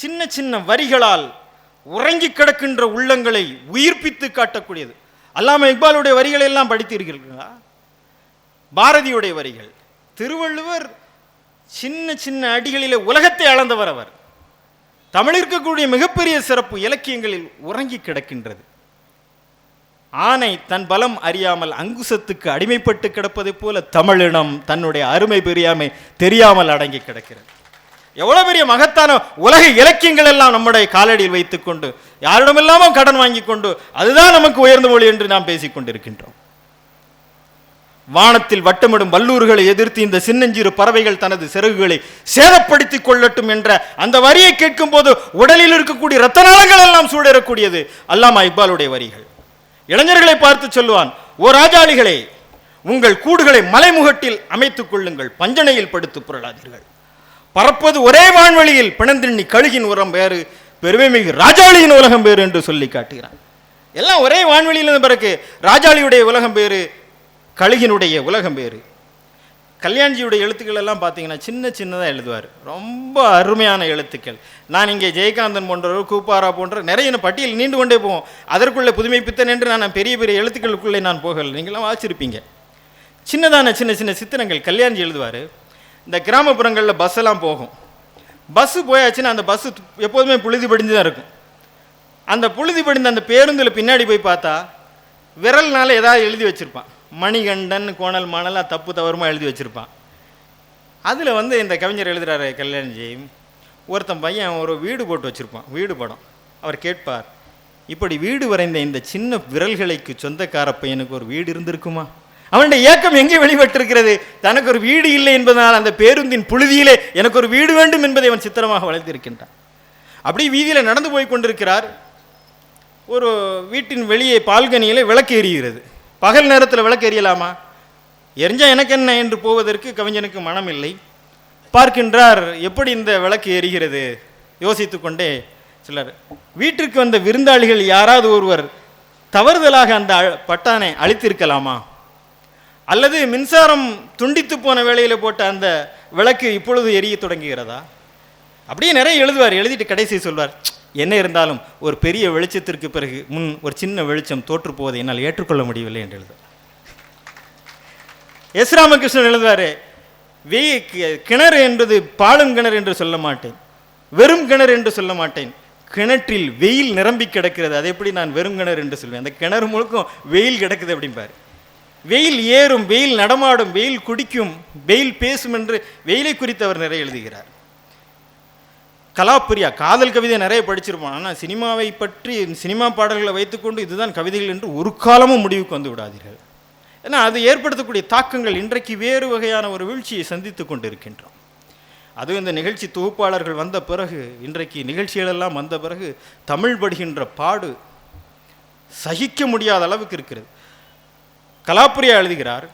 சின்ன சின்ன வரிகளால் உறங்கி கிடக்கின்ற உள்ளங்களை உயிர்ப்பித்து காட்டக்கூடியது. அல்லாம இக்பாலுடைய வரிகளை எல்லாம் படித்தீர்களா பாரதியுடைய வரிகள். திருவள்ளுவர் சின்ன சின்ன அடிகளிலே உலகத்தை அளந்தவர் அவர். தமிழிற்கக்கூடிய மிகப்பெரிய சிறப்பு இலக்கியங்களில் உறங்கி கிடக்கின்றது. ஆனை தன் பலம் அறியாமல் அங்குசத்துக்கு அடிமைப்பட்டு கிடப்பதைப் போல தமிழினம் தன்னுடைய அருமை பெரியாமை தெரியாமல் அடங்கி கிடக்கிறது. எவ்வளவு பெரிய மகத்தான உலக இலக்கியங்கள் எல்லாம் நம்முடைய காலடியில் வைத்துக்கொண்டு யாரிடமில்லாமல் கடன் வாங்கி கொண்டு அதுதான் நமக்கு உயர்ந்த மொழி என்று நாம் பேசிக்கொண்டிருக்கின்றோம் வானத்தில் வட்டமிடும் வல்லூர்களை எதிர்த்து இந்த சின்னஞ்சிறு பறவைகள் தனது சிறகுகளை சேதப்படுத்திக் கொள்ளட்டும் என்ற அந்த வரியை கேட்கும் போது உடலில் இருக்கக்கூடிய ரத்த நாளங்கள் எல்லாம் சூடேறக்கூடியது. அல்லாமா இக்பாலுடைய வரிகள். இளைஞர்களை பார்த்து சொல்லுவான் ஓ ராஜாளிகளே உங்கள் கூடுகளை மலைமுகட்டில் அமைத்துக் கொள்ளுங்கள் பஞ்சனையில் படுத்து புரளாதீர்கள். பறப்பது ஒரே வான்வெளியில் பிணந்திண்ணி கழுகின் உரம் வேறு பெருமைமிகு ராஜாளியின் உலகம் வேறு என்று சொல்லி காட்டுகிறான். எல்லாம் ஒரே வான்வெளியில் இருந்த பிறகு ராஜாளியுடைய உலகம் வேறு கழுகினுடைய உலகம் வேறு. கல்யாண்ஜியுடைய எழுத்துக்கள் எல்லாம் பார்த்தீங்கன்னா சின்ன சின்னதாக எழுதுவார். ரொம்ப அருமையான எழுத்துக்கள். நான் இங்கே ஜெயகாந்தன் போன்றவர் கூப்பாரா போன்ற நிறைய பட்டியல் நீண்டு கொண்டே போவோம். அதற்குள்ளே புதுமைப்பித்தன் என்று நான் பெரிய பெரிய எழுத்துக்களுக்குள்ளே நான் போகல. நீங்களாம் வாசிச்சிருப்பீங்க சின்னதான சின்ன சின்ன சித்திரங்கள் கல்யாண்ஜி எழுதுவார். இந்த கிராமப்புறங்களில் பஸ் எல்லாம் போகும். பஸ்ஸு போயாச்சுன்னா அந்த பஸ்ஸு எப்போதுமே புழுதி படிஞ்சு தான் இருக்கும். அந்த புழுதி படிந்த அந்த பேருந்தில் பின்னாடி போய் பார்த்தா விரல்னால ஏதாவது எழுதி வச்சுருப்பான். மணிகண்டன் கோணல் மாணலாக தப்பு தவறுமா எழுதி வச்சுருப்பான். அதில் வந்து இந்த கவிஞர் எழுதுகிறாரு கல்யாண்ஜி ஒருத்தன் பையன் ஒரு வீடு போட்டு வச்சுருப்பான் வீடு படம். அவர் கேட்பார் இப்படி வீடு வரைந்த இந்த சின்ன விரல்களுக்கு சொந்தக்கார பையனுக்கு ஒரு வீடு இருந்திருக்குமா? அவனுடைய ஏக்கம் எங்கே வெளிப்பட்டிருக்கிறது? தனக்கு ஒரு வீடு இல்லை என்பதனால் அந்த பேருந்தின் புழுதியிலே எனக்கு ஒரு வீடு வேண்டும் என்பதை அவன் சித்திரமாக வளர்த்திருக்கின்றான் அப்படி வீதியில் நடந்து போய் கொண்டிருக்கிறார். ஒரு வீட்டின் வெளியே பால்கனியில் விளக்கு எரிகிறது. பகல் நேரத்தில் விளக்கு எரியலாமா? எரிஞ்சால் எனக்கு என்ன என்று போவதற்கு கவிஞனுக்கு மனம் இல்லை பார்க்கின்றார் எப்படி இந்த விளக்கு எரிகிறது? யோசித்து கொண்டே சிலர் வீட்டிற்கு வந்த விருந்தாளிகள் யாராவது ஒருவர் தவறுதலாக அந்த பட்டானை அழித்திருக்கலாமா? அல்லது மின்சாரம் துண்டித்து போன வேளையில் போட்ட அந்த விளக்கு இப்பொழுது எரிய தொடங்குகிறதா? அப்படியே நிறைய எழுதுவார். எழுதிட்டு கடைசி சொல்வார் என்ன இருந்தாலும் ஒரு பெரிய வெளிச்சத்திற்கு பிறகு முன் ஒரு சின்ன வெளிச்சம் தோற்று போவதை என்னால் ஏற்றுக்கொள்ள முடியவில்லை என்று எழுதுவார். எஸ். ராமகிருஷ்ணன் எழுதுவார் வெய் கிணறு என்பது பாலும் கிணறு என்று சொல்ல மாட்டேன். வெறும் கிணறு என்று சொல்ல மாட்டேன். கிணற்றில் வெயில் நிரம்பி கிடக்கிறது. அதை எப்படி நான் வெறும் கிணறு என்று சொல்வேன்? அந்த கிணறு முழுக்கும் வெயில் கிடக்குது அப்படிம்பாரு. வெயில் ஏறும் வெயில் நடமாடும் வெயில் குடிக்கும் வெயில் பேசும் என்று வெயிலை குறித்து அவர் நிறைய எழுதுகிறார். கலாப்பிரியா காதல் கவிதை நிறைய படிச்சிருப்பான் ஆனால் சினிமாவை பற்றி சினிமா பாடல்களை வைத்துக்கொண்டு இதுதான் கவிதைகள் என்று ஒரு காலமும் முடிவுக்கு வந்து விடாதீர்கள். ஏன்னா அது ஏற்படுத்தக்கூடிய தாக்கங்கள் இன்றைக்கு வேறு வகையான ஒரு வீழ்ச்சியை சந்தித்து கொண்டிருக்கின்றோம். அதுவும் இந்த நிகழ்ச்சி தொகுப்பாளர்கள் வந்த பிறகு இன்றைக்கு நிகழ்ச்சிகளெல்லாம் வந்த பிறகு தமிழ் படுகின்ற பாடு சகிக்க முடியாத அளவுக்கு இருக்கிறது. கலாப்புரியா எழுதுகிறார்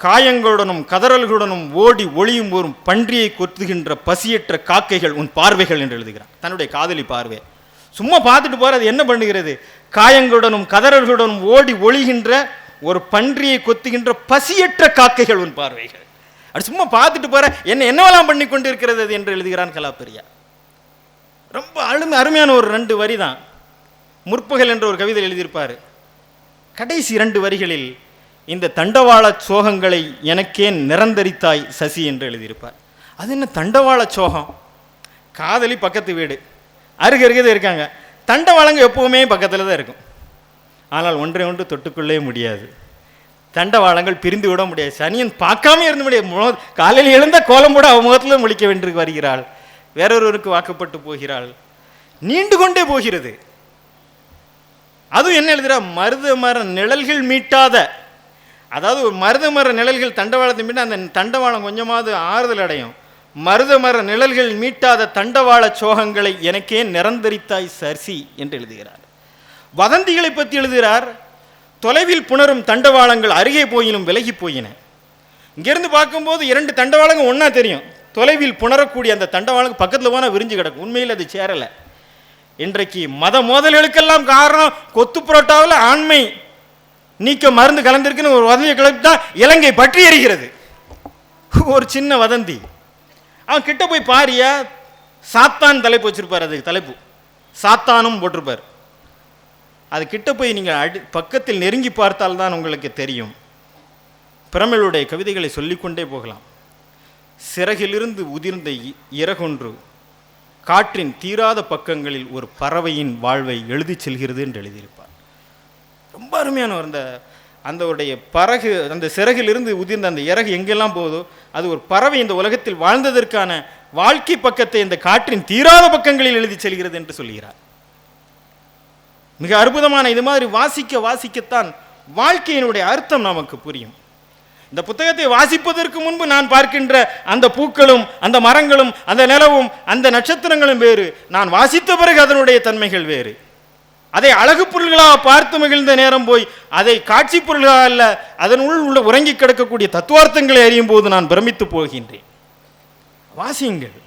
காயங்களுடனும் கதறல்களுடனும் ஓடி ஒளியும் ஒரு பன்றியை கொத்துகின்ற பசியற்ற காக்கைகள் உன் பார்வைகள் என்று எழுதுகிறார். தன்னுடைய காதலி பார்வை. சும்மா பார்த்துட்டு போற அது என்ன பண்ணுகிறது? காயங்களுடனும் கதறல்களுடனும் ஓடி ஒளிகின்ற ஒரு பன்றியை கொத்துகின்ற பசியற்ற காக்கைகள் உன் பார்வைகள். அது சும்மா பார்த்துட்டு போற என்ன என்னவெல்லாம் பண்ணி கொண்டிருக்கிறது அது? என்று எழுதுகிறான் கலாப்பிரியா. ரொம்ப அருமை அருமையான ஒரு ரெண்டு வரி தான் முற்பகல் என்ற ஒரு கவிதை எழுதியிருப்பார். கடைசி இரண்டு வரிகளில் இந்த தண்டவாள சோகங்களை எனக்கே நிரந்தரித்தாய் சசி என்று எழுதியிருப்பார். அது என்ன தண்டவாள சோகம்? காதலி பக்கத்து வீடு. அருகருகே இருக்காங்க. தண்டவாளங்க எப்பவுமே பக்கத்தில் தான் இருக்கும். ஆனால் ஒன்றை ஒன்று தொட்டுக்கொள்ளவே முடியாது. தண்டவாளங்கள் பிரிந்து விட முடியாது. சனியன் பார்க்காம இருந்து முடியாது. மு- காலையில் எழுந்த கோலம் கூட அவ முகத்தில் முழிக்க வேண்டி வருகிறாள். வேறொருவருக்கு வாக்கப்பட்டு போகிறாள். நீண்டு கொண்டே போகிறது. அதுவும் என்ன எழுதுகிறா மருத மர நிழல்கள் மீட்டாத அதாவது ஒரு மருத மர நிழல்கள் தண்டவாளத்தை மீட்டு அந்த தண்டவாளம் கொஞ்சமாவது ஆறுதல் அடையும். மருத மர நிழல்கள் மீட்டாத தண்டவாள சோகங்களை எனக்கே நிரந்தரித்தாய் சர்சி என்று எழுதுகிறார். வதந்திகளை பற்றி எழுதுகிறார் தொலைவில் புணரும் தண்டவாளங்கள் அருகே போயினும் விலகி போயின. இங்கிருந்து பார்க்கும்போது இரண்டு தண்டவாளங்க ஒன்றா தெரியும். தொலைவில் புணரக்கூடிய அந்த தண்டவாளங்க பக்கத்தில் போனால் விரிஞ்சு கிடக்கும். உண்மையில் அது சேரலை. இன்றைக்கு மத மோதல்களுக்கெல்லாம் காரணம் கொத்து புரோட்டாவில் ஆண்மை. நீக்க மருந்து கலந்திருக்குன்னு ஒரு வதந்தியை கிளப்பி தான் இலங்கை பற்றி எறிகிறது ஒரு சின்ன வதந்தி. அவன் கிட்ட போய் பாரியா சாத்தான் தலைப்பு வச்சுருப்பார் அதுக்கு தலைப்பு. சாத்தானும் போட்டிருப்பார். அது கிட்ட போய் நீங்கள் அடி பக்கத்தில் நெருங்கி பார்த்தால்தான் உங்களுக்கு தெரியும். பிரமிழுடைய கவிதைகளை சொல்லிக்கொண்டே போகலாம். சிறகிலிருந்து உதிர்ந்த இ- இறகொன்று காற்றின் தீராத பக்கங்களில் ஒரு பறவையின் வாழ்வை எழுதி செல்கிறது என்று எழுதியிருப்பார். ரொம்ப அருமையான அந்த அந்த உடைய பறகு அந்த சிறகிலிருந்து உதிர்ந்த அந்த இறகு எங்கெல்லாம் போகுதோ அது ஒரு பறவை இந்த உலகத்தில் வாழ்ந்ததற்கான வாழ்க்கை பக்கத்தை இந்த காற்றின் தீராத பக்கங்களில் எழுதி செல்கிறது என்று சொல்கிறார். மிக அற்புதமான இது மாதிரி வாசிக்க வாசிக்கத்தான் வாழ்க்கையினுடைய அர்த்தம் நமக்கு புரியும். இந்த புத்தகத்தை வாசிப்பதற்கு முன்பு நான் பார்க்கின்ற அந்த பூக்களும் அந்த மரங்களும் அந்த நிலவும் அந்த நட்சத்திரங்களும் வேறு. நான் வாசித்த பிறகு அதனுடைய தன்மைகள் வேறு. அதை அழகு பொருள்களாக பார்த்து மகிழ்ந்த நேரம் போய் அதை காட்சி பொருள்களாக அல்ல அதனுள் உள்ள உறங்கி கிடக்கக்கூடிய தத்துவார்த்தங்களை அறியும் போது நான் பிரமித்து போகின்றேன். வாசியுங்கள்.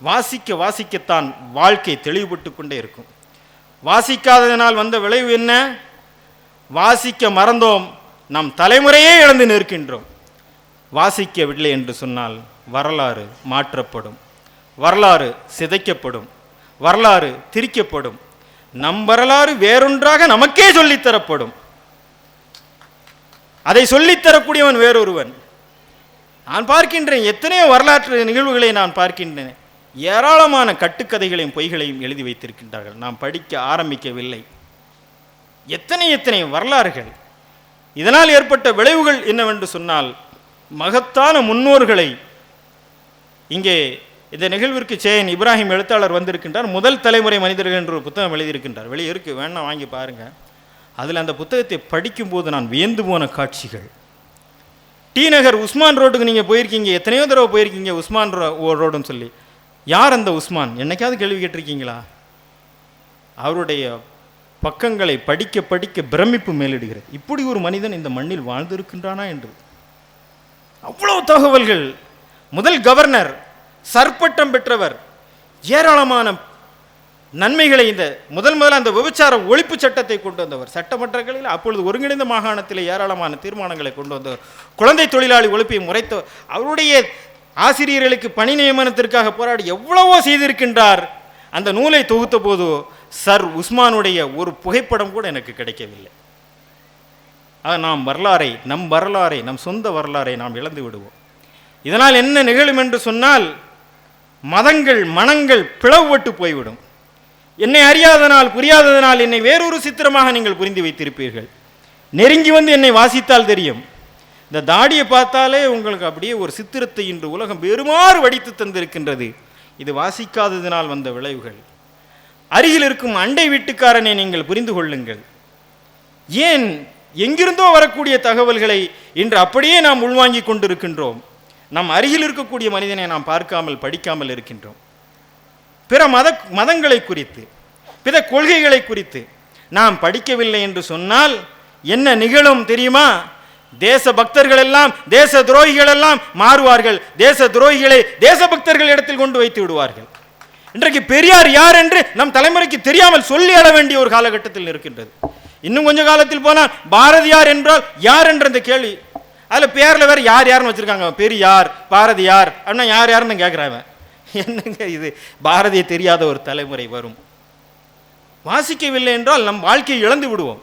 வாசிக்க வாசிக்கத்தான் வாழ்க்கை தெளிவுபட்டு கொண்டே இருக்கும். வாசிக்காததினால் வந்த விளைவு என்ன? வாசிக்க மறந்தோம். நம் தலைமுறையே இழந்து நிற்கின்றோம். வாசிக்கவில்லை என்று சொன்னால் வரலாறு மாற்றப்படும். வரலாறு சிதைக்கப்படும். வரலாறு திரிக்கப்படும். நம் வரலாறு வேறொன்றாக நமக்கே சொல்லித்தரப்படும். அதை சொல்லித்தரக்கூடியவன் வேறொருவன். நான் பார்க்கின்றேன் எத்தனையோ வரலாற்று நிகழ்வுகளை நான் பார்க்கின்றேன். ஏராளமான கட்டுக்கதைகளையும் பொய்களையும் எழுதி வைத்திருக்கின்றார்கள். நாம் படிக்க ஆரம்பிக்கவில்லை. எத்தனை எத்தனை வரலாறுகள். இதனால் ஏற்பட்ட விளைவுகள் என்னவென்று சொன்னால் மகத்தான முன்னோர்களை இங்கே இந்த நிகழ்விற்கு சேன் இப்ராஹிம் எழுத்தாளர் வந்திருக்கின்றார். முதல் தலைமுறை மனிதர்கள் என்ற ஒரு புத்தகம் எழுதியிருக்கின்றார். வெளியே இருக்குது வேணா வாங்கி பாருங்கள் அதில் அந்த புத்தகத்தை படிக்கும்போது நான் வியந்து போன காட்சிகள். டி நகர் உஸ்மான் ரோட்டுக்கு நீங்கள் போயிருக்கீங்க. எத்தனையோ தடவை போயிருக்கீங்க உஸ்மான் ரோ ஓ- ரோடுன்னு சொல்லி. யார் அந்த உஸ்மான்? என்னைக்காவது கேள்வி கேட்டிருக்கீங்களா? அவருடைய பக்கங்களை படிக்க படிக்க பிரமிப்பு மேலிடுகிறது. இப்படி ஒரு மனிதன் இந்த மண்ணில் வாழ்ந்திருக்கின்றானா என்று. அவ்வளோ தகவல்கள். முதல் கவர்னர் சர்ப்பட்டம் பெற்றவர். ஏராளமான நன்மைகளை இந்த முதல் முதல்ல அந்த விபச்சார ஒழிப்பு சட்டத்தை கொண்டு வந்தவர். சட்டமன்றங்களில் அப்பொழுது ஒருங்கிணைந்த மாகாணத்தில் ஏராளமான தீர்மானங்களை கொண்டு வந்தவர். குழந்தை தொழிலாளி ஒழிப்பை முறைத்த அவருடைய ஆசிரியர்களுக்கு பணி நியமனத்திற்காக போராடி எவ்வளவோ செய்திருக்கின்றார். அந்த நூலை தொகுத்த போது சர் உஸ்மானுடைய ஒரு புகைப்படம் கூட எனக்கு கிடைக்கவில்லை. ஆக நாம் வரலாறை நம் வரலாறை நம் சொந்த வரலாறை நாம் இழந்து விடுவோம். இதனால் என்ன நிகழும் என்று சொன்னால் மதங்கள் மனங்கள் பிளவுபட்டு போய்விடும். என்னை அறியாதனால் புரியாததனால் என்னை வேறொரு சித்திரமாக நீங்கள் புரிந்து வைத்திருப்பீர்கள். நெருங்கி வந்து என்னை வாசித்தால் தெரியும். இந்த தாடியை பார்த்தாலே உங்களுக்கு அப்படியே ஒரு சித்திரத்தை இன்று உலகம் பெருமாறு வடித்து தந்திருக்கின்றது. இது வாசிக்காததினால் வந்த விளைவுகள். அருகில் இருக்கும் அண்டை வீட்டுக்காரனை நீங்கள் புரிந்து கொள்ளுங்கள். ஏன் எங்கிருந்தோ வரக்கூடிய தகவல்களை இன்று அப்படியே நாம் உள்வாங்கிக் கொண்டிருக்கின்றோம். நம் அருகில் இருக்கக்கூடிய மனிதனை நாம் பார்க்காமல் படிக்காமல் இருக்கின்றோம். பிற மத மதங்களை குறித்து பிற கொள்கைகளை குறித்து நாம் படிக்கவில்லை என்று சொன்னால் என்ன நிகழும் தெரியுமா? தேச பக்தர்கள் எல்லாம் தேச துரோகிகள் எல்லாம் மாறுவார்கள். தேச துரோகிகளை தேச பக்தர்கள் இடத்தில் கொண்டு வைத்து விடுவார்கள். இன்றைக்கு பெரியார் யார் என்று நம் தலைமுறைக்கு தெரியாமல் சொல்லி அழ வேண்டிய ஒரு காலகட்டத்தில் இருக்கின்றது. இன்னும் கொஞ்ச காலத்தில் போனால் பாரதியார் என்றால் யார் என்ற அந்த கேள்வி அதில் பேரில் வேறு யார் யாருன்னு வச்சுருக்காங்க. பெரியார் பாரதியார் அப்படின்னா யார் யாருன்னு கேட்குறாங்க என்னங்க இது? பாரதியை தெரியாத ஒரு தலைமுறை வரும். வாசிக்கவில்லை என்றால் நம் வாழ்க்கையை இழந்து விடுவோம்.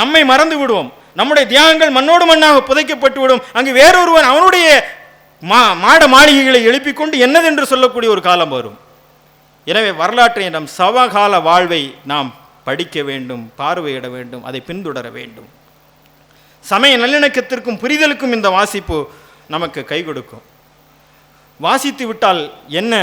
நம்மை மறந்து விடுவோம். நம்முடைய தியாகங்கள் மண்ணோடு மண்ணாக புதைக்கப்பட்டு விடும். அங்கு வேறொருவன் அவனுடைய மா மாட மாளிகைகளை எழுப்பிக் கொண்டு என்னதென்று சொல்லக்கூடிய ஒரு காலம் வரும். எனவே வரலாற்றை நம் சவகால வாழ்வை நாம் படிக்க வேண்டும் பார்வையிட வேண்டும் அதை பின்தொடர வேண்டும். சமய நல்லிணக்கத்திற்கும் புரிதலுக்கும் இந்த வாசிப்பு நமக்கு கை கொடுக்கும். வாசித்து விட்டால் என்ன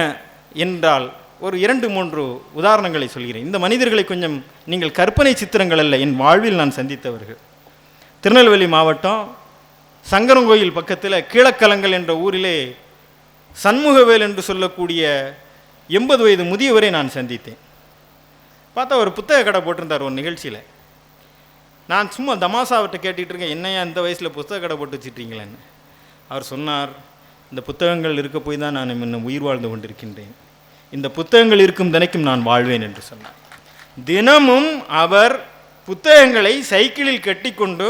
என்றால் ஒரு இரண்டு மூன்று உதாரணங்களை சொல்கிறேன். இந்த மனிதர்களை கொஞ்சம் நீங்கள் கற்பனை சித்திரங்கள் அல்ல என் வாழ்வில் நான் சந்தித்தவர்கள். திருநெல்வேலி மாவட்டம் சங்கரங்கோயில் பக்கத்தில் கீழக்கலங்கள் என்ற ஊரிலே சண்முகவேல் என்று சொல்லக்கூடிய எண்பது வயது முதியவரை நான் சந்தித்தேன். பார்த்தா ஒரு புத்தக கடை போட்டிருந்தார் ஒரு நிகழ்ச்சியில். நான் சும்மா தமாசாவிட்ட கேட்டுகிட்டு இருக்கேன் என்னையா இந்த வயசில் புத்தக கடை போட்டு வச்சுட்டீங்களேன்னு? அவர் சொன்னார் இந்த புத்தகங்கள் இருக்க போய் தான் நான் இன்னும் உயிர் வாழ்ந்து கொண்டிருக்கின்றேன். இந்த புத்தகங்கள் இருக்கும் தினைக்கும் நான் வாழ்வேன் என்று சொன்னார். தினமும் அவர் புத்தகங்களை சைக்கிளில் கட்டிக்கொண்டு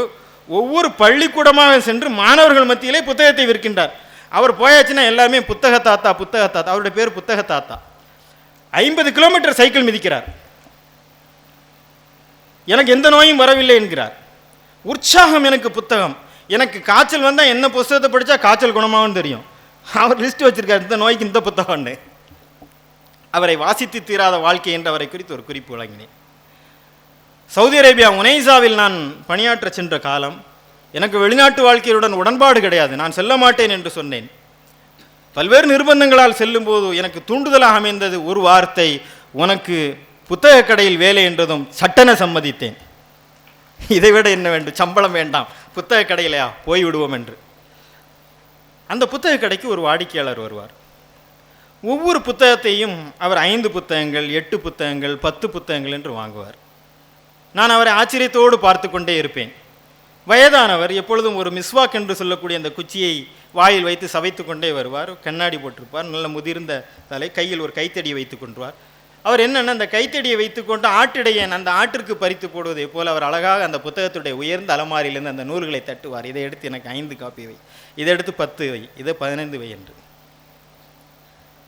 ஒவ்வொரு பள்ளிக்கூடமாக சென்று மாணவர்கள் மத்தியிலே புத்தகத்தை விற்கின்றார். அவர் போயாச்சுன்னா எல்லாருமே புத்தக தாத்தா புத்தக தாத்தா அவருடைய பேர் புத்தக தாத்தா. ஐம்பது கிலோமீட்டர் சைக்கிள் மிதிக்கிறார். எனக்கு எந்த நோயும் வரவில்லை என்கிறார். உற்சாகம் எனக்கு புத்தகம். எனக்கு காய்ச்சல் வந்தால் என்ன புஸ்தகத்தை படித்தா காய்ச்சல் குணமாகவும் தெரியும். அவர் லிஸ்ட் வச்சிருக்கார் இந்த நோய்க்கு இந்த புத்தகம்னு. அவரை வாசித்து தீராத வாழ்க்கை என்று அவரை குறித்து ஒரு குறிப்பு வழங்கினேன். சவுதி அரேபியா உனைசாவில் நான் பணியாற்ற சென்ற காலம் எனக்கு வெளிநாட்டு வாழ்க்கையுடன் உடன்பாடு கிடையாது. நான் செல்ல மாட்டேன் என்று சொன்னேன். பல்வேறு நிர்பந்தங்களால் செல்லும்போது எனக்கு தூண்டுதலாக அமைந்தது ஒரு வார்த்தை உனக்கு புத்தக கடையில் வேலை என்றதும் சட்டென சம்மதித்தேன். இதைவிட என்ன வேண்டும்? சம்பளம் வேண்டாம். புத்தக கடையிலையா போய் விடுவோம் என்று. அந்த புத்தக கடைக்கு ஒரு வாடிக்கையாளர் வருவார். ஒவ்வொரு புத்தகத்தையும் அவர் ஐந்து புத்தகங்கள் எட்டு புத்தகங்கள் பத்து புத்தகங்கள் என்று வாங்குவார். நான் அவரை ஆச்சரியத்தோடு பார்த்து கொண்டே இருப்பேன். வயதானவர் எப்பொழுதும் ஒரு மிஸ்வாக் என்று சொல்லக்கூடிய அந்த குச்சியை வாயில் வைத்து சவைத்து கொண்டே வருவார். கண்ணாடி போட்டிருப்பார். நல்ல முதிர்ந்த தலை கையில் ஒரு கைத்தடியை வைத்து கொண்டுவார். அவர் என்னென்ன அந்த கைத்தடியை வைத்துக்கொண்டு ஆட்டிடையன் அந்த ஆட்டிற்கு பறித்து போடுவதை போல் அவர் அழகாக அந்த புத்தகத்துடைய உயர்ந்த அலமாரியிலிருந்து அந்த நூல்களை தட்டுவார். இதை எடுத்து எனக்கு ஐந்து காப்பி வை. இதை எடுத்து பத்து வை. இதை பதினைந்து வை என்று.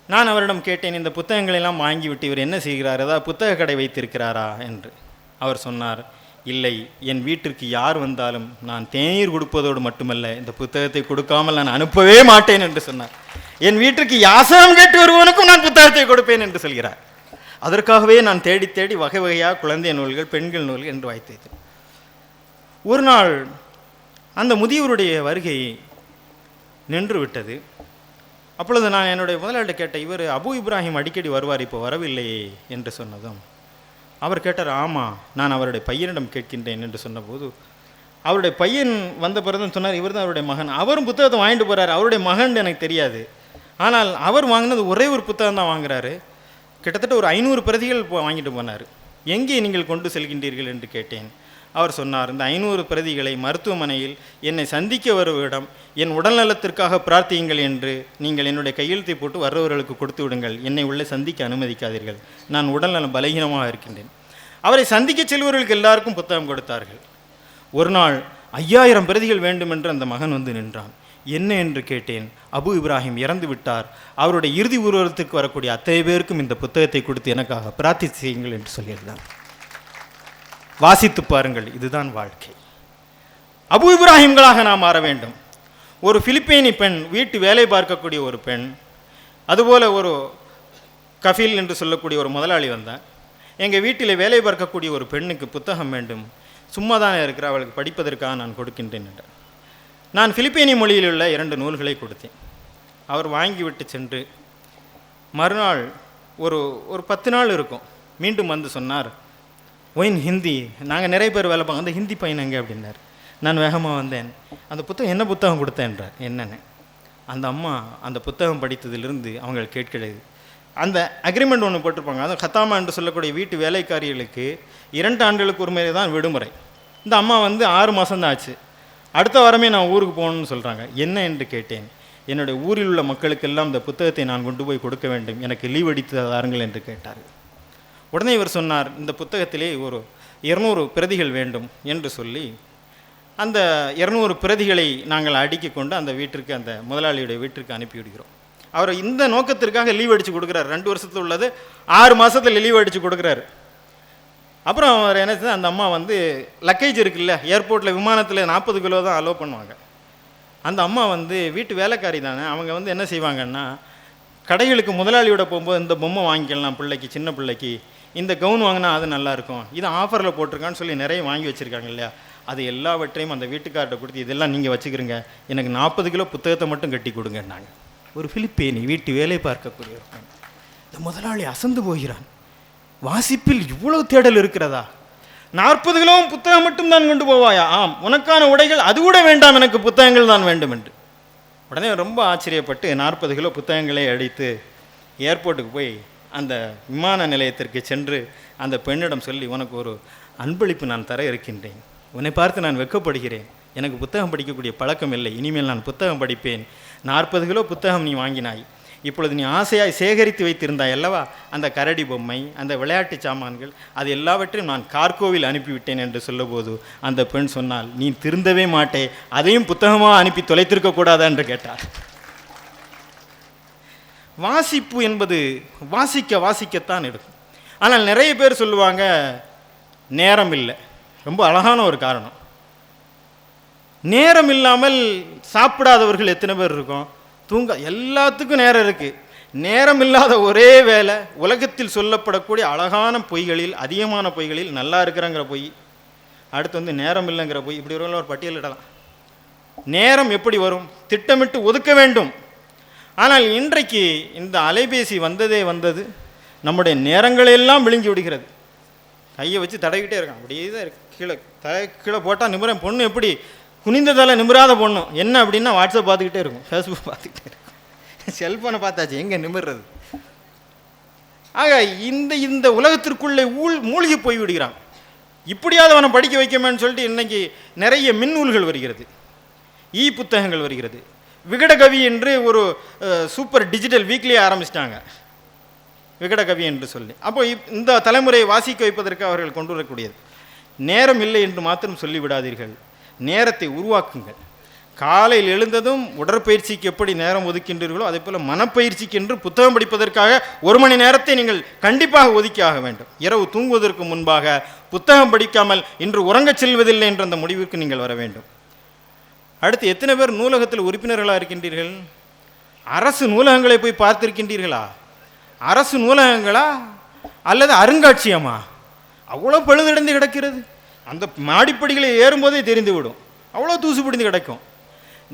நான் அவரிடம் கேட்டேன் இந்த புத்தகங்களை எல்லாம் வாங்கிவிட்டு இவர் என்ன செய்கிறார்? ஏதாவது புத்தக கடை வைத்திருக்கிறாரா? என்று. அவர் சொன்னார் இல்லை என் வீட்டிற்கு யார் வந்தாலும் நான் தேநீர் கொடுப்பதோடு மட்டுமல்ல இந்த புத்தகத்தை கொடுக்காமல் நான் அனுப்பவே மாட்டேன் என்று சொன்னார். என் வீட்டிற்கு யாசகம் கேட்டு வருவனுக்கும் நான் புத்தகத்தை கொடுப்பேன் என்று சொல்கிறார். அதற்காகவே நான் தேடி தேடி வகை வகையாக குழந்தை நூல்கள் பெண்கள் நூல்கள் என்று வைத்து ஒரு நாள் அந்த முதியவருடைய வருகை நின்று விட்டது. அப்பொழுது நான் என்னுடைய முதலாளி கேட்ட இவர் அபு இப்ராஹிம் அடிக்கடி வருவார் இப்போ வரவில்லையே என்று சொன்னதும் அவர் கேட்டார் ஆமாம் நான் அவருடைய பையனிடம் கேட்கின்றேன் என்று சொன்னபோது அவருடைய பையன் வந்த பிறகு சொன்னார் இவர் தான் அவருடைய மகன். அவரும் புத்தகத்தை வாங்கிட்டு போகிறார் அவருடைய மகன் எனக்கு தெரியாது. ஆனால் அவர் வாங்கினது ஒரே ஒரு புத்தகம் தான் வாங்குறாரு. கிட்டத்தட்ட ஒரு ஐநூறு பிரதிகள் வாங்கிட்டு போனார். எங்கே நீங்கள் கொண்டு செல்கின்றீர்கள் என்று கேட்டேன். அவர் சொன்னார் இந்த ஐநூறு பிரதிகளை மருத்துவமனையில் என்னை சந்திக்க வருவரிடம் என் உடல்நலத்திற்காக பிரார்த்தியுங்கள் என்று நீங்கள் என்னுடைய கையெழுத்தை போட்டு வர்றவர்களுக்கு கொடுத்து விடுங்கள். என்னை உள்ளே சந்திக்க அனுமதிக்காதீர்கள். நான் உடல்நலம் பலகீனமாக இருக்கின்றேன். அவரை சந்திக்க செல்வர்களுக்கு எல்லாருக்கும் புத்தகம் கொடுத்தார்கள். ஒரு நாள் ஐயாயிரம் பிரதிகள் வேண்டும் என்று அந்த மகன் வந்து நின்றான். என்ன என்று கேட்டேன். அபு இப்ராஹிம் இறந்து விட்டார். அவருடைய இறுதி ஊர்வலத்துக்கு வரக்கூடிய அத்தனை பேருக்கும் இந்த புத்தகத்தை கொடுத்து எனக்காக பிரார்த்தி செய்யுங்கள் என்று சொல்லியிருந்தான். வாசித்து பாருங்கள் இதுதான் வாழ்க்கை. அபு இப்ராஹிம்களாக நாம் மாற வேண்டும். ஒரு பிலிப்பைனி பெண் வீட்டு வேலை பார்க்கக்கூடிய ஒரு பெண் அதுபோல் ஒரு கஃபில் என்று சொல்லக்கூடிய ஒரு முதலாளி வந்தேன். எங்கள் வீட்டில் வேலை பார்க்கக்கூடிய ஒரு பெண்ணுக்கு புத்தகம் வேண்டும். சும்மா தானே இருக்கிற அவளுக்கு படிப்பதற்காக நான் கொடுக்கின்றேன் என்றார். நான் பிலிப்பைனி மொழியில் உள்ள இரண்டு நூல்களை கொடுத்தேன். அவர் வாங்கிவிட்டு சென்று மறுநாள் ஒரு ஒரு பத்து நாள் இருக்கும். மீண்டும் வந்து சொன்னார் ஒயின் ஹிந்தி நாங்கள் நிறைய பேர் வேலை பார்க்க அந்த ஹிந்தி பையன் எங்கே? அப்படின்னார். நான் வேகமாக வந்தேன். அந்த புத்தகம் என்ன புத்தகம் கொடுத்தேன்றார். என்னென்னு. அந்த அம்மா அந்த புத்தகம் படித்ததிலிருந்து அவங்க கேட்கிறது அந்த அக்ரிமெண்ட் ஒன்று போட்டிருப்பாங்க. அது கத்தாமா என்று சொல்லக்கூடிய வீட்டு வேலைக்காரிகளுக்கு இரண்டு ஆண்டுகளுக்கு ஒரு முறை தான் விடுமுறை. இந்த அம்மா வந்து ஆறு மாதம் தான் ஆச்சு. அடுத்த வாரமே நான் ஊருக்கு போகணும்னு சொல்கிறாங்க என்ன என்று கேட்டேன். என்னுடைய ஊரில் உள்ள மக்களுக்கெல்லாம் இந்த புத்தகத்தை நான் கொண்டு போய் கொடுக்க வேண்டும். எனக்கு லீவ் அடித்து தாருங்கள் என்று கேட்டார் உடனே இவர் சொன்னார் இந்த புத்தகத்திலே ஒரு இருநூறு பிரதிகள் வேண்டும் என்று சொல்லி அந்த இருநூறு பிரதிகளை நாங்கள் அடுக்கி கொண்டு அந்த வீட்டிற்கு அந்த முதலாளியுடைய வீட்டிற்கு அனுப்பிவிடுகிறோம் அவர் இந்த நோக்கத்திற்காக லீவ் அடித்து கொடுக்குறாரு. ரெண்டு வருஷத்தில் உள்ளது ஆறு மாதத்தில் லீவ் அடித்து கொடுக்குறாரு. அப்புறம் அவர் என்ன செய்தார், அந்த அம்மா வந்து லக்கேஜ் இருக்குல்ல ஏர்போர்ட்டில் விமானத்தில் நாற்பது கிலோ தான் அலோவ் பண்ணுவாங்க. அந்த அம்மா வந்து வீட்டு வேலைக்காரி தானே அவங்க வந்து என்ன செய்வாங்கன்னா கடைகளுக்கு முதலாளியோட போகும்போது இந்த பொம்மை வாங்கிக்கலாம் பிள்ளைக்கு சின்ன பிள்ளைக்கு இந்த கவுன் வாங்கினா அது நல்லாயிருக்கும் இது ஆஃபரில் போட்டிருக்கான்னு சொல்லி நிறைய வாங்கி வச்சுருக்காங்க இல்லையா? அது எல்லாவற்றையும் அந்த வீட்டுக்கார்ட்ட கொடுத்து இதெல்லாம் நீங்கள் வச்சுக்கிறீங்க எனக்கு நாற்பது கிலோ புத்தகத்தை மட்டும் கட்டி கொடுங்கன்னாங்க. ஒரு பிலிப்பேனி வீட்டு வேலை பார்க்கக்கூடிய இந்த முதலாளி அசந்து போகிறான். வாசிப்பில் இவ்வளவு தேடல் இருக்கிறதா? நாற்பது கிலோ புத்தகம் மட்டும் தான் கொண்டு போவாயா? ஆம் உனக்கான உடைகள் அது கூட வேண்டாம் எனக்கு புத்தகங்கள் தான் வேண்டும் என்று உடனே ரொம்ப ஆச்சரியப்பட்டு நாற்பது கிலோ புத்தகங்களை அடித்து ஏர்போர்ட்டுக்கு போய் அந்த விமான நிலையத்திற்கு சென்று அந்த பெண்ணிடம் சொல்லி உனக்கு ஒரு அன்பளிப்பு நான் தர இருக்கின்றேன். உன்னை பார்த்து நான் வெட்கப்படுகிறேன் எனக்கு புத்தகம் படிக்கக்கூடிய பழக்கம் இல்லை. இனிமேல் நான் புத்தகம் படிப்பேன். நாற்பது கிலோ புத்தகம் நீ வாங்கினாய். இப்பொழுது நீ ஆசையாய் சேகரித்து வைத்திருந்தாய் அல்லவா? அந்த கரடி பொம்மை அந்த விளையாட்டு சாமான்கள் அது எல்லாவற்றையும் நான் கார்கோவில் அனுப்பிவிட்டேன் என்று சொல்லும்போது அந்த பெண் சொன்னால் நீ திருந்தவே மாட்டே அதையும் புத்தகமாக அனுப்பி தொலைத்திருக்கக்கூடாதா என்று கேட்டார். வாசிப்பு என்பது வாசிக்க வாசிக்கத்தான் எடுக்கும். ஆனால் நிறைய பேர் சொல்லுவாங்க நேரம் இல்லை. ரொம்ப அழகான ஒரு காரணம். நேரம் இல்லாமல் சாப்பிடாதவர்கள் எத்தனை பேர் இருக்கோம்? தூங்க எல்லாத்துக்கும் நேரம் இருக்குது நேரம் இல்லாத ஒரே வேலை உலகத்தில் சொல்லப்படக்கூடிய அழகான பொய்களில் அதிகமான பொய்களில் நல்லா இருக்கிறங்கிற பொய் அடுத்து வந்து நேரம் இல்லைங்கிற பொய் இப்படி ஒரு ஒரு பட்டியலிடலாம் நேரம் எப்படி வரும்? திட்டமிட்டு ஒதுக்க வேண்டும். ஆனால் இன்றைக்கு இந்த அலைபேசி வந்ததே வந்தது நம்முடைய நேரங்களெல்லாம் விழுங்கி விடுகிறது. கையை வச்சு தடவிக்கிட்டே இருக்கான். அப்படியே தான் இருக்கு. கீழே தலை கீழே போட்டால் நிமிரம். பொண்ணு எப்படி குனிந்த தலை நிமிராத பொண்ணு. என்ன அப்படின்னா வாட்ஸ்அப் பார்த்துக்கிட்டே இருக்கும். ஃபேஸ்புக் பார்த்துக்கிட்டே இருக்கும். செல்ஃபோனை பார்த்தாச்சு. எங்கே நிமிடுறது ஆக இந்த இந்த உலகத்திற்குள்ளே ஊழ் மூழ்கி போய் விடுகிறான். இப்படியாவது அவனை படிக்க வைக்கமேன்னு சொல்லிட்டு இன்றைக்கி நிறைய மின்னூல்கள் வருகிறது. இ புத்தகங்கள் வருகிறது. விகடகவி என்று ஒரு சூப்பர் டிஜிட்டல் வீக்லியே ஆரம்பிச்சிட்டாங்க. விகடகவி என்று சொல்லி. அப்போ இப்- இந்த தலைமுறையை வாசிக்க வைப்பதற்கு அவர்கள் கொண்டு வரக்கூடியது. நேரம் இல்லை என்று மாத்திரம் சொல்லிவிடாதீர்கள். நேரத்தை உருவாக்குங்கள். காலையில் எழுந்ததும் உடற்பயிற்சிக்கு எப்படி நேரம் ஒதுக்கின்றீர்களோ அதே போல் மனப்பயிற்சிக்கு என்று புத்தகம் படிப்பதற்காக ஒரு மணி நேரத்தை நீங்கள் கண்டிப்பாக ஒதுக்கி ஆக வேண்டும். இரவு தூங்குவதற்கு முன்பாக புத்தகம் படிக்காமல் இன்று உறங்கச் செல்வதில்லை என்ற அந்த முடிவிற்கு நீங்கள் வர வேண்டும். அடுத்து எத்தனை பேர் நூலகத்தில் உறுப்பினர்களாக இருக்கின்றீர்கள்? அரசு நூலகங்களை போய் பார்த்திருக்கின்றீர்களா? அரசு நூலகங்களா? அல்லது அருங்காட்சியமா அவ்வளோ பழுதடைந்து கிடக்கிறது. அந்த மாடிப்படிகளை ஏறும்போதே தெரிந்துவிடும். அவ்வளோ தூசு பிடிந்து கிடக்கும்.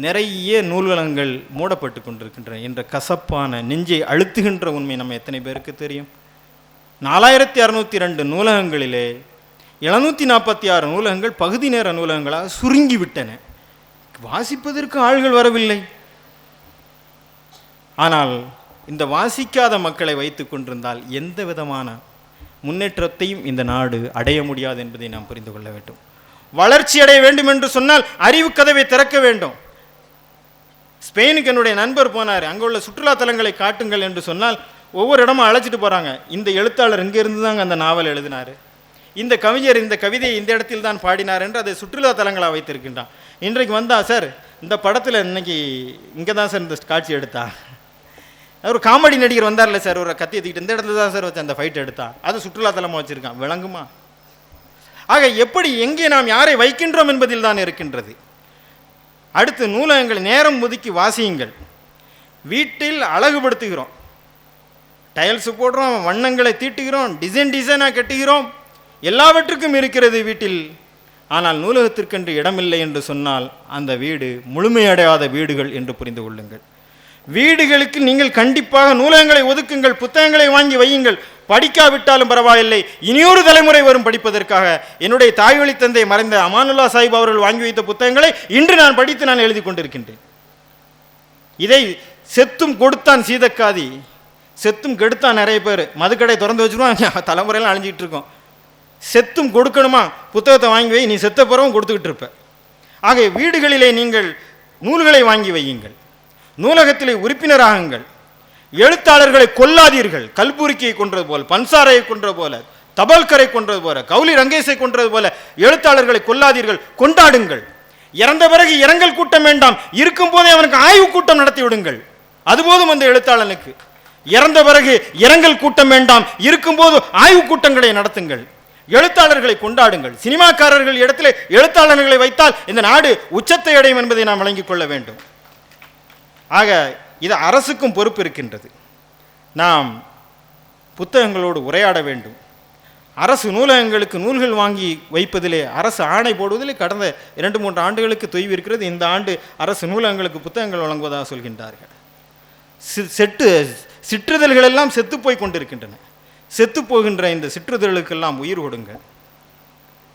நிறைய நூலகங்கள் மூடப்பட்டு கொண்டிருக்கின்றன என்ற கசப்பான நெஞ்சை அழுத்துகின்ற உண்மை நம்ம எத்தனை பேருக்கு தெரியும்? நாலாயிரத்தி அறநூற்றி ரெண்டு நூலகங்களிலே எழுநூற்றி நாற்பத்தி ஆறு நூலகங்கள் பகுதி நேர நூலகங்களாக சுருங்கிவிட்டன. வாசிப்பதற்கு ஆள்கள் வரவில்லை. ஆனால் இந்த வாசிக்காத மக்களை வைத்து கொண்டிருந்தால் எந்த விதமான முன்னேற்றத்தையும் இந்த நாடு அடைய முடியாது என்பதை நாம் புரிந்து கொள்ள வேண்டும். வளர்ச்சி அடைய வேண்டும் என்று சொன்னால் அறிவு கதவை திறக்க வேண்டும். ஸ்பெயினுக்கு என்னுடைய நண்பர் போனார். அங்கே உள்ள சுற்றுலா தலங்களை காட்டுங்கள் என்று சொன்னால் ஒவ்வொரு இடமும் அழைச்சிட்டு போகிறாங்க இந்த எழுத்தாளர் இங்கேருந்து தாங்க அந்த நாவல் எழுதினார். இந்த கவிஞர் இந்த கவிதையை இந்த இடத்தில் தான் பாடினார் என்று அதை சுற்றுலா தலங்களாக வைத்திருக்கின்றான். இன்றைக்கு வந்தா சார் இந்த படத்தில் இன்னைக்கு இங்கே தான் சார் இந்த காட்சி எடுத்தா. ஒரு காமெடி நடிகர் வந்தார்ல சார் ஒரு கத்தி தூக்கிட்டு இந்த இடத்துல தான் சார் வச்சு அந்த ஃபைட் எடுத்தா? அது சுற்றுலா தலமாக வச்சுருக்கான். விளங்குமா? ஆக எப்படி எங்கே நாம் யாரை வைக்கின்றோம் என்பதில் தான் இருக்கின்றது. அடுத்து நூலகங்கள் நேரம் ஒதுக்கி வாசியுங்கள். வீட்டில் அழகுபடுத்துகிறோம். டைல்ஸ் போடுறோம் வண்ணங்களை தீட்டுகிறோம் டிசைன் டிசைனாக கட்டுகிறோம். எல்லாவற்றுக்கும் இருக்கிறது வீட்டில். ஆனால் நூலகத்திற்கென்று இடமில்லை என்று சொன்னால் அந்த வீடு முழுமையடையாத வீடுகள் என்று புரிந்து கொள்ளுங்கள். வீடுகளுக்கு நீங்கள் கண்டிப்பாக நூலகங்களை ஒதுக்குங்கள் புத்தகங்களை வாங்கி வையுங்கள். படிக்காவிட்டாலும் பரவாயில்லை. இனியொரு தலைமுறை வரும் படிப்பதற்காக. என்னுடைய தாய்வழி தந்தை மறைந்த அமானுல்லா சாஹிப் அவர்கள் வாங்கி வைத்த புத்தகங்களை இன்று நான் படித்து நான் எழுதி கொண்டிருக்கின்றேன். இதை செத்தும் கொடுத்தான் சீதக்காதி. செத்தும் கெடுத்தான் நிறைய பேர். மதுக்கடை திறந்து வச்சுருவான் தலைமுறையெல்லாம் அழிஞ்சிட்டு இருக்கோம். செத்தும் கொடுக்கணுமா? புத்தகத்தை வாங்கி வை. நீ செத்த பிறவும் கொடுத்துக்கிட்டு இருப்ப. ஆக வீடுகளிலே நீங்கள் நூல்களை வாங்கி வையுங்கள். நூலகத்திலே உறுப்பினராகுங்கள். எழுத்தாளர்களை கொல்லாதீர்கள். கல்புரிக்கையை கொன்றது போல பன்சாரையை கொன்றது போல தபால்கரை கொன்றது போல கௌலி ரங்கேஷை கொன்றது போல எழுத்தாளர்களை கொல்லாதீர்கள். கொண்டாடுங்கள். இறந்த பிறகு இரங்கல் கூட்டம் வேண்டாம். இருக்கும் போதே அவனுக்கு ஆய்வு கூட்டம் நடத்தி விடுங்கள். அதுபோதும் அந்த எழுத்தாளனுக்கு. இறந்த பிறகு இரங்கல் கூட்டம் வேண்டாம். இருக்கும்போது ஆய்வு கூட்டங்களை நடத்துங்கள். எழுத்தாளர்களை கொண்டாடுங்கள். சினிமாக்காரர்கள் இடத்திலே எழுத்தாளர்களை வைத்தால் இந்த நாடு உச்சத்தை அடையும் என்பதை நாம் வழங்கிக் கொள்ள வேண்டும். ஆக இது அரசுக்கும் பொறுப்பு இருக்கின்றது. நாம் புத்தகங்களோடு உரையாட வேண்டும். அரசு நூலகங்களுக்கு நூல்கள் வாங்கி வைப்பதிலே அரசு ஆணை போடுவதிலே கடந்த இரண்டு மூன்று ஆண்டுகளுக்கு தொய்வு இருக்கிறது. இந்த ஆண்டு அரசு நூலகங்களுக்கு புத்தகங்கள் வழங்குவதாக சொல்கின்றார்கள். செட்டு சிற்றுதல்கள் எல்லாம் செத்துப்போய் கொண்டிருக்கின்றன. செத்துப் போகின்ற இந்த சிற்றுதலுக்கெல்லாம் உயிர் கொடுங்கள்.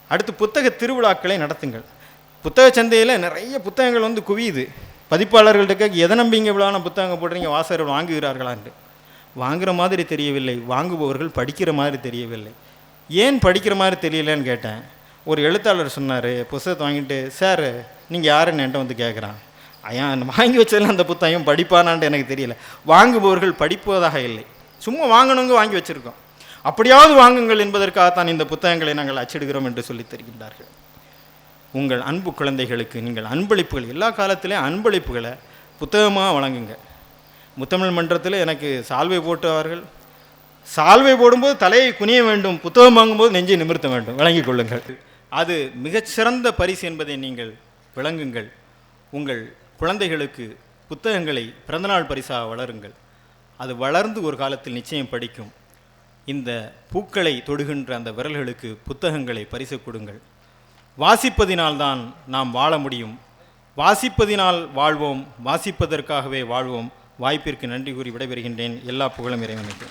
அடுத்து புத்தக திருவிழாக்களை நடத்துங்கள். புத்தக சந்தையில் நிறைய புத்தகங்கள் வந்து குவியுது. பதிப்பாளர்கள்ட்ட கேட்க எதை நம்பிங்க இவ்வளோன புத்தகம் போடுறீங்க வாசகர்கள் வாங்குகிறார்களான்ட்டு. வாங்குகிற மாதிரி தெரியவில்லை. வாங்குபவர்கள் படிக்கிற மாதிரி தெரியவில்லை. ஏன் படிக்கிற மாதிரி தெரியலன்னு கேட்டேன். ஒரு எழுத்தாளர் சொன்னார் புத்தகத்தை வாங்கிட்டு சார் நீங்கள் யாருன்னு என்கிட்ட வந்து கேட்குறான் ஐயா வாங்கி வச்சதில் அந்த புத்தகம் படிப்பானான்ட்டு எனக்கு தெரியல. வாங்குபவர்கள் படிப்பதாக இல்லை. சும்மா வாங்கணுங்க வாங்கி வச்சுருக்கோம். அப்படியாவது வாங்குங்கள் என்பதற்காகத்தான் இந்த புத்தகங்களை நாங்கள் அச்சிடுகிறோம் என்று சொல்லித் தருகின்றார்கள். உங்கள் அன்பு குழந்தைகளுக்கு நீங்கள் அன்பளிப்புகள் எல்லா காலத்திலையும் அன்பளிப்புகளை புத்தகமாக வழங்குங்க. முத்தமிழ் மன்றத்தில் எனக்கு சால்வை போட்டவர்கள். சால்வை போடும்போது தலையை குனிய வேண்டும் புத்தகம் வாங்கும்போது நெஞ்சை நிமிர்த்த வேண்டும். வழங்கிக் கொள்ளுங்கள். அது மிகச்சிறந்த பரிசு என்பதை நீங்கள் விளங்குங்கள். உங்கள் குழந்தைகளுக்கு புத்தகங்களை பிறந்தநாள் பரிசாக வளருங்கள். அது வளர்ந்து ஒரு காலத்தில் நிச்சயம் படிக்கும். இந்த பூக்களை தொடுகின்ற அந்த விரல்களுக்கு புத்தகங்களை பரிசு கொடுங்கள். வாசிப்பதினால்தான் நாம் வாழ முடியும். வாசிப்பதினால் வாழ்வோம் வாசிப்பதற்காகவே வாழ்வோம். வாய்ப்பிற்கு நன்றி கூறி விடைபெறுகின்றேன். எல்லா புகழும் இறைவனுக்கு.